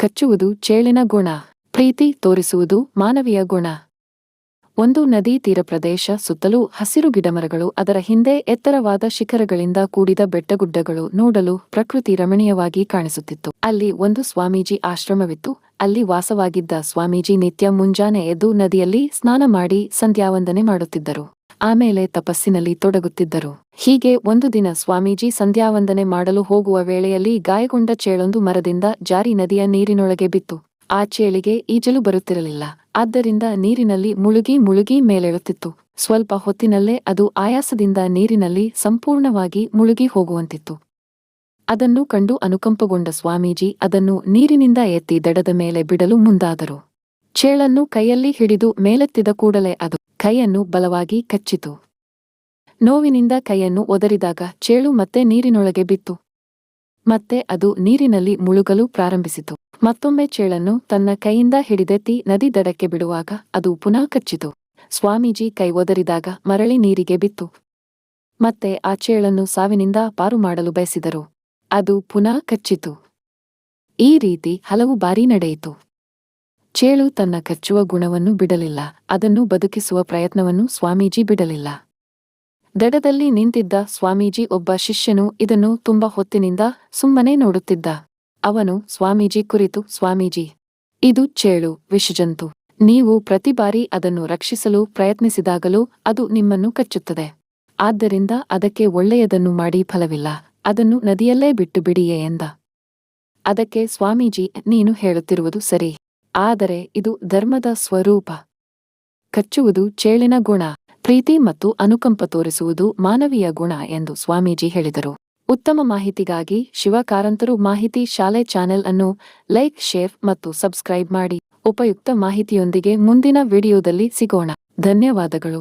ಕಚ್ಚುವುದು ಚೇಳಿನ ಗುಣ, ಪ್ರೀತಿ ತೋರಿಸುವುದು ಮಾನವೀಯ ಗುಣ. ಒಂದು ನದಿ ತೀರ ಪ್ರದೇಶ ಸುತ್ತಲೂ ಹಸಿರು ಗಿಡಮರಗಳು, ಅದರ ಹಿಂದೆ ಎತ್ತರವಾದ ಶಿಖರಗಳಿಂದ ಕೂಡಿದ ಬೆಟ್ಟಗುಡ್ಡಗಳು ನೋಡಲು ಪ್ರಕೃತಿ ರಮಣೀಯವಾಗಿ ಕಾಣಿಸುತ್ತಿತ್ತು. ಅಲ್ಲಿ ಒಂದು ಸ್ವಾಮೀಜಿ ಆಶ್ರಮವಿತ್ತು. ಅಲ್ಲಿ ವಾಸವಾಗಿದ್ದ ಸ್ವಾಮೀಜಿ ನಿತ್ಯ ಮುಂಜಾನೆ ಎದ್ದು ನದಿಯಲ್ಲಿ ಸ್ನಾನ ಮಾಡಿ ಸಂಧ್ಯಾವಂದನೆ ಮಾಡುತ್ತಿದ್ದರು. ಆಮೇಲೆ ತಪಸ್ಸಿನಲ್ಲಿ ತೊಡಗುತ್ತಿದ್ದರು. ಹೀಗೆ ಒಂದು ದಿನ ಸ್ವಾಮೀಜಿ ಸಂಧ್ಯಾವಂದನೆ ಮಾಡಲು ಹೋಗುವ ವೇಳೆಯಲ್ಲಿ ಗಾಯಗೊಂಡ ಚೇಳೊಂದು ಮರದಿಂದ ಜಾರಿ ನದಿಯ ನೀರಿನೊಳಗೆ ಬಿತ್ತು. ಆ ಚೇಳಿಗೆ ಈಜಲು ಬರುತ್ತಿರಲಿಲ್ಲ. ಆದ್ದರಿಂದ ನೀರಿನಲ್ಲಿ ಮುಳುಗಿ ಮುಳುಗಿ ಮೇಲೆಳುತ್ತಿತ್ತು. ಸ್ವಲ್ಪ ಹೊತ್ತಿನಲ್ಲೇ ಅದು ಆಯಾಸದಿಂದ ನೀರಿನಲ್ಲಿ ಸಂಪೂರ್ಣವಾಗಿ ಮುಳುಗಿ ಹೋಗುವಂತಿತ್ತು. ಅದನ್ನು ಕಂಡು ಅನುಕಂಪಗೊಂಡ ಸ್ವಾಮೀಜಿ ಅದನ್ನು ನೀರಿನಿಂದ ಎತ್ತಿ ದಡದ ಮೇಲೆ ಬಿಡಲು ಮುಂದಾದರು. ಚೇಳನ್ನು ಕೈಯಲ್ಲಿ ಹಿಡಿದು ಮೇಲೆತ್ತಿದ ಕೂಡಲೇ ಅದು ಕೈಯನ್ನು ಬಲವಾಗಿ ಕಚ್ಚಿತು. ನೋವಿನಿಂದ ಕೈಯನ್ನು ಒದರಿದಾಗ ಚೇಳು ಮತ್ತೆ ನೀರಿನೊಳಗೆ ಬಿತ್ತು. ಮತ್ತೆ ಅದು ನೀರಿನಲ್ಲಿ ಮುಳುಗಲು ಪ್ರಾರಂಭಿಸಿತು. ಮತ್ತೊಮ್ಮೆ ಚೇಳನ್ನು ತನ್ನ ಕೈಯಿಂದ ಹಿಡಿದೆತ್ತಿ ನದಿ ದಡಕ್ಕೆ ಬಿಡುವಾಗ ಅದು ಪುನಃ ಕಚ್ಚಿತು. ಸ್ವಾಮೀಜಿ ಕೈ ಒದರಿದಾಗ ಮರಳಿ ನೀರಿಗೆ ಬಿತ್ತು. ಮತ್ತೆ ಆ ಚೇಳನ್ನು ಸಾವಿನಿಂದ ಪಾರು ಮಾಡಲು ಬಯಸಿದರು. ಅದು ಪುನಃ ಕಚ್ಚಿತು. ಈ ರೀತಿ ಹಲವು ಬಾರಿ ನಡೆಯಿತು. ಚೇಳು ತನ್ನ ಕಚ್ಚುವ ಗುಣವನ್ನು ಬಿಡಲಿಲ್ಲ. ಅದನ್ನು ಬದುಕಿಸುವ ಪ್ರಯತ್ನವನ್ನು ಸ್ವಾಮೀಜಿ ಬಿಡಲಿಲ್ಲ. ದಡದಲ್ಲಿ ನಿಂತಿದ್ದ ಸ್ವಾಮೀಜಿ ಒಬ್ಬ ಶಿಷ್ಯನು ಇದನ್ನು ತುಂಬ ಹೊತ್ತಿನಿಂದ ಸುಮ್ಮನೆ ನೋಡುತ್ತಿದ್ದ. ಅವನು, ಸ್ವಾಮೀಜಿ, ಕುರಿತು, ಸ್ವಾಮೀಜಿ. ಇದು ಚೇಳು, ವಿಷಜಂತು. ನೀವು ಪ್ರತಿ ಬಾರಿ ಅದನ್ನು ರಕ್ಷಿಸಲು ಪ್ರಯತ್ನಿಸಿದಾಗಲೂ ಅದು ನಿಮ್ಮನ್ನು ಕಚ್ಚುತ್ತದೆ. ಆದ್ದರಿಂದ ಅದಕ್ಕೆ ಒಳ್ಳೆಯದನ್ನು ಮಾಡಿ ಫಲವಿಲ್ಲ. ಅದನ್ನು ನದಿಯಲ್ಲೇ ಬಿಟ್ಟು ಬಿಡಿಯೇ ಎಂದ. ಅದಕ್ಕೆ ಸ್ವಾಮೀಜಿ, ನೀನು ಹೇಳುತ್ತಿರುವುದು ಸರಿ. ಆದರೆ ಇದು ಧರ್ಮದ ಸ್ವರೂಪ. ಕಚ್ಚುವುದು ಚೇಳಿನ ಗುಣ, ಪ್ರೀತಿ ಮತ್ತು ಅನುಕಂಪ ತೋರಿಸುವುದು ಮಾನವೀಯ ಗುಣ ಎಂದು ಸ್ವಾಮೀಜಿ ಹೇಳಿದರು. ಉತ್ತಮ ಮಾಹಿತಿಗಾಗಿ ಶಿವಕಾರಂತರು ಮಾಹಿತಿ ಶಾಲೆ ಚಾನೆಲ್ ಅನ್ನು ಲೈಕ್, ಶೇರ್ ಮತ್ತು ಸಬ್ಸ್ಕ್ರೈಬ್ ಮಾಡಿ. ಉಪಯುಕ್ತ ಮಾಹಿತಿಯೊಂದಿಗೆ ಮುಂದಿನ ವಿಡಿಯೋದಲ್ಲಿ ಸಿಗೋಣ. ಧನ್ಯವಾದಗಳು.